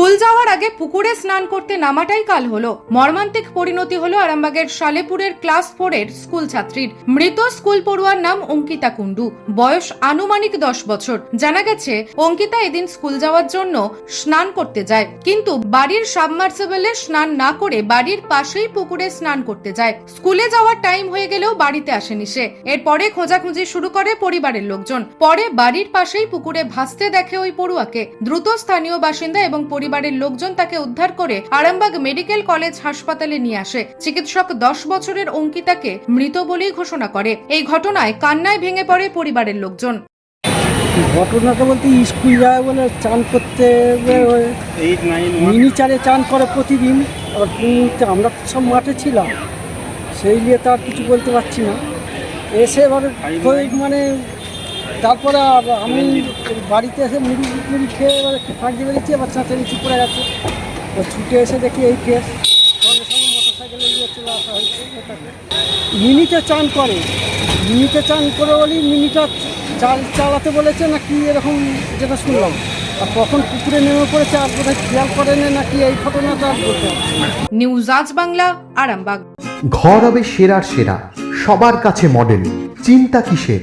School যাওয়ার আগে পুকুরে স্নান করতে নামাটাই কাল হলো। মর্মান্তিক পরিণতি হলো আরামবাগের সালেপুরের ক্লাস ফোরের স্কুল ছাত্রীর। মৃত স্কুল পড়ুয়ার নাম অঙ্কিতা কুন্ডু বয়স আনুমানিক দশ বছর। জানা গেছে, অঙ্কিতা এদিন স্কুল যাওয়ার জন্য স্নান করতে যায়। কিন্তু বাড়ির সাবমার্সেবলে স্নান না করে বাড়ির পাশেই পুকুরে স্নান করতে যায়। স্কুলে যাওয়ার টাইম হয়ে গেলেও বাড়িতে আসেনি সে। এরপরে খোঁজাখুঁজি শুরু করে পরিবারের লোকজন। পরে বাড়ির পাশেই পুকুরে ভাসতে দেখে ওই পড়ুয়াকে। দ্রুত স্থানীয় বাসিন্দা এবং পরিবারের লোকজন তাকে উদ্ধার করে আরামবাগ মেডিকেল কলেজ হাসপাতালে নিয়ে আসে। চিকিৎসক দশ বছরের অঙ্কিতাকে মৃত বলেই ঘোষণা করে। এই ঘটনায় কান্নায় ভেঙে পড়ে পরিবারের লোকজন। ঘটনাটা বলতে স্কুল যায় বলে চান করতে মিনি চারে চান করে প্রতিদিন। আর আমরা তো সব মাঠে ছিলাম। সেই নিয়ে তো আর কিছু বলতে পারছি না। এসে এবার মানে তারপরে আমি বাড়িতে এসে মুড়ি মুড়ি খেয়ে এবার একটু ফাঁক দিয়ে বেরিয়েছি এবার চাঁচে নিচে পড়ে গেছে। তো ছুটে এসে দেখি এই কেস সঙ্গে সঙ্গে মোটর সাইকেলে নিয়ে চলে আসা হয়েছে মিনিতে চান করে। মিনিতে চান করে বলি মিনিটা চাল চালাতে বলেছে নাকি এরকম যেটা শুনলাম। আর কখন পুকুরে নেমে পড়েছে আর বোধহয় খেয়াল করেনি নাকি এই ঘটনাটা না। নিউজ আজ বাংলা আরামবাগ। ঘর হবে সেরার সেরা সবার কাছে মডেল চিন্তা কিসের?